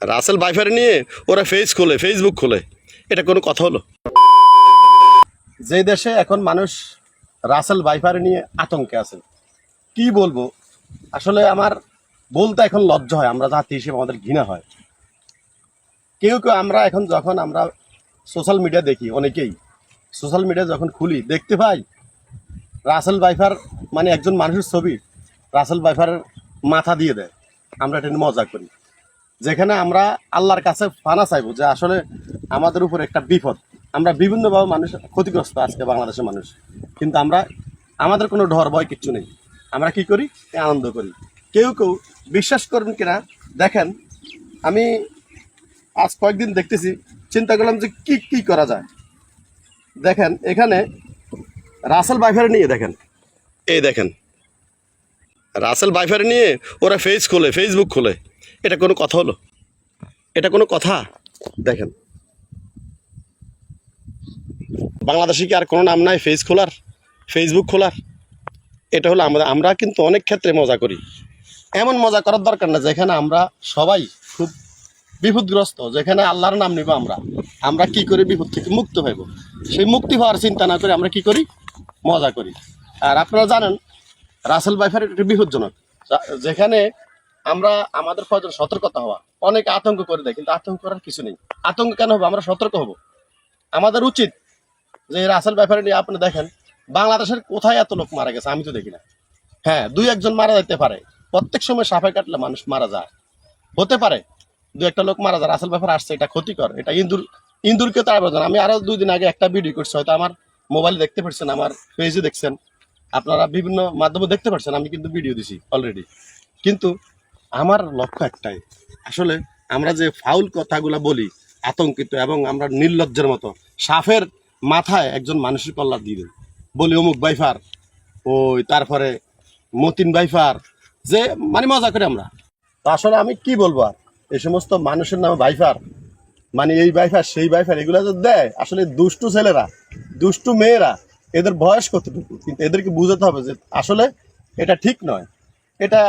Rasel by far নিয়ে ওরা face খোলে ফেসবুক খোলে। এটা কোনো কথা হলো? যে দেশে এখন মানুষ রাসেল বাইফার নিয়ে আতঙ্কে আছে, কি বলব? আসলে আমার বলতে এখন লজ্জা হয়, আমরা জাতি হিসেবে আমাদের ঘৃণা হয়। কেউ কেউ আমরা এখন যখন আমরা সোশ্যাল মিডিয়া দেখি, অনেকেই সোশ্যাল মিডিয়া যখন খুলি, দেখতে পাই, রাসেল বাইফার মানে একজন মানুষের ছবি, রাসেল বাইফারের মাথা দিয়ে দেয়। আমরা এটা মজা করি। যেখানে আমরা আল্লাহর কাছে ফানা চাইব যে আসলে আমাদের উপর একটা বিপদ। আমরা বিভিন্নভাবে মানুষ ক্ষতিগ্রস্ত আজকে বাংলাদেশের মানুষ। কিন্তু আমরা, আমাদের কোনো ডর, ভয় কিচ্ছু নেই। আমরা কি করি? আনন্দ করি। কেউ কেউ বিশ্বাস করবেন কিনা? দেখেন, আমি আজ কয়েকদিন দেখতেছি, চিন্তা করলাম যে কি কি করা যায়। দেখেন, এখানে রাসেল বাইফারে নিয়ে দেখেন। এই দেখেন, রাসেল বাইফারে নিয়ে ওরা ফেস খোলে, ফেসবুক খোলে। এটা কোনো কথা হলো? এটা কোনো কথা? দেখেন। বাংলাদেশে কি আর কোনো নাম নাই ফেস খোলার? ফেসবুক খোলার? এটা হলো আমরা আমরা কিন্তু অনেক ক্ষেত্রে মজা করি। এমন মজা করার দরকার না, যেখানে আমরা সবাই খুব বিপদগ্রস্ত, যেখানে আল্লাহর নাম নিব আমরা। আমরা কি করে বিপদ থেকে মুক্ত হইব? সেই মুক্তি হওয়ার চিন্তা না করে আমরা কি করি? মজা করি। আর আপনারা জানেন, রাসেল বাইফার একটি বিপজ্জনক। যেখানে আমরা আমাদের প্রয়োজন সতর্কতা হওয়া। অনেক আতঙ্ক করে দেয়, কিন্তু আতঙ্ক করার কিছু নেই। আতঙ্ক কেন হবে? আমরা সতর্ক হব। আমাদের উচিত যে রাসেল ব্যাপারে নিয়ে আপনি দেখেন, বাংলাদেশের কোথায় এত লোক মারা গেছে আমি তো দেখি না। হ্যাঁ দুই একজন মারা যেতে পারে। প্রত্যেক সময় সাফাই কাটলে মানুষ মারা যায়। হতে পারে দু একটা লোক মারা যায়। রাসেল ব্যাপার আসছে, এটা ক্ষতিকর। এটা ইন্দুর ইন্দুরকে তার আবেদন আমি আরও দুই দিন আগে একটা ভিডিও করছি, হয়তো আমার মোবাইলে দেখতে পাচ্ছেন আমার পেজে দেখছেন। আপনারা বিভিন্ন মাধ্যমে দেখতে পাচ্ছেন আমি কিন্তু ভিডিও দিছি অলরেডি। কিন্তু আমার লক্ষ্য একটাই। আসলে আমরা যে ফাউল কথাগুলো বলি, আতঙ্কিত এবং আমরা নির্লজ্জের মতো, সাফের মাথায় একজন মানুষের কল্লা দিয়ে দিই। বলি, অমুক বাইফার ওই তারপরে মতিন বাইফার যে মানে মজা করি আমরা। আসলে আমি কি বলব আর? এই সমস্ত মানুষের নামে বাইফার মানে এই বাইফার সেই বাইফার এগুলো যে দেয়, আসলে দুষ্টু ছেলেরা, দুষ্টু মেয়েরা, এদের বয়স কতটুকু? কিন্তু এদেরকে বুঝাতে হবে যে আসলে এটা ঠিক নয়। এটা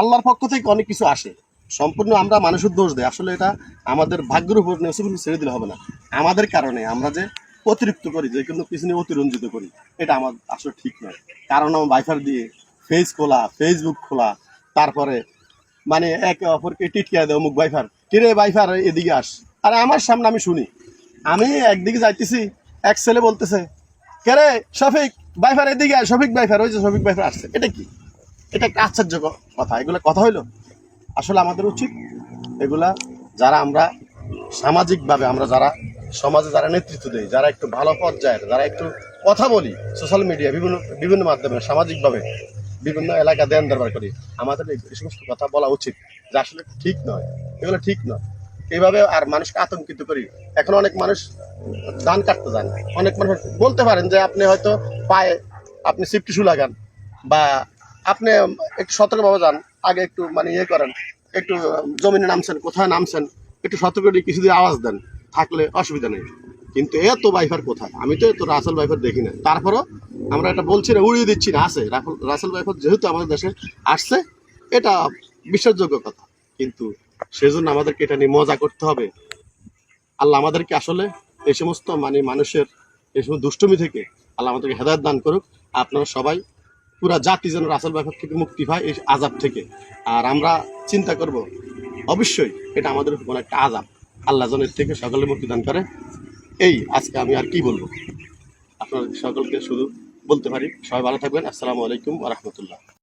আল্লাহর পক্ষ থেকে অনেক কিছু আসে। সম্পূর্ণ আমরা মানুষের দোষ দেয় আসলে এটা আমাদের ভাগ্যের উপর নেসিবুল ছেড়ে দিলে হবে না। আমাদের কারণে আমরা যে অতিরিক্ত করি, যে কোনো কিছু নিয়ে অতিরঞ্জিত করি, এটা আমার আসলে ঠিক নয়। কারণ আমার বাইফার দিয়ে ফেস খোলা ফেসবুক খোলা, তারপরে মানে একে অপরকে টিটকিয়া দেয় অমুক বাইফার কিরে বাইফার এদিকে আস। আর আমার সামনে আমি শুনি। আমি একদিকে যাইতেছি, এক ছেলে বলতেছে, কেরে শফিক বাইফার এদিকে আয়, শফিক বাইফার ওই যে শফিক বাইফার আসছে। এটা কি? এটা একটা আশ্চর্য কথা। এগুলো কথা হইল? আসলে আমাদের উচিত এগুলা যারা আমরা সামাজিকভাবে আমরা যারা সমাজে যারা নেতৃত্ব দেই, যারা একটু ভালো পর্যায়ের, যারা একটু কথা বলি সোশ্যাল মিডিয়া বিভিন্ন বিভিন্ন মাধ্যমে সামাজিকভাবে বিভিন্ন এলাকা দেন দরবার করি, আমাদের এই সমস্ত কথা বলা উচিত যে আসলে ঠিক নয়। এগুলো ঠিক নয়। এইভাবে আর মানুষকে আতঙ্কিত করি। এখন অনেক মানুষ ধান কাটতে যান অনেক মানুষ বলতে পারেন যে আপনি হয়তো পায়ে, আপনি সিফটি শু লাগান বা আপনি একটু সতর্কভাবে যান। আগে একটু মানে ইয়ে করেন। একটু জমিনে নামছেন, কোথায় নামছেন, একটু সতর্ক দিয়ে কিছু দিয়ে আওয়াজ দেন। থাকলে অসুবিধা নেই। কিন্তু এত বাইফার কোথায়? আমি তো এত রাসেল বাইফার দেখি না। তারপরও আমরা এটা বলছি না, উড়িয়ে দিচ্ছি না, আছে। রাসেল বাইফার যেহেতু আমাদের দেশে আসছে, এটা বিশ্বাসযোগ্য কথা। কিন্তু সেজন্য আমাদেরকে এটা নিয়ে মজা করতে হবে। আল্লাহ আমাদেরকে আসলে এই সমস্ত মানে মানুষের এই সমস্ত দুষ্টুমি থেকে আল্লাহ আমাদেরকে হেদায়ত দান করুক। আপনারা সবাই পুরা জাতি যেন রাসেল ব্যাপার থেকে মুক্তি পায় এই আজাব থেকে। আর আমরা চিন্তা করব, অবশ্যই এটা আমাদের কোনো একটা আজাব। আল্লাহ জনের থেকে সকলে মুক্তি দান করে। এই আজকে আমি আর কি বলব? আপনাদের সকলকে শুধু বলতে পারি, সবাই ভালো থাকবেন। আসসালামু আলাইকুম রহমতুল্লাহ।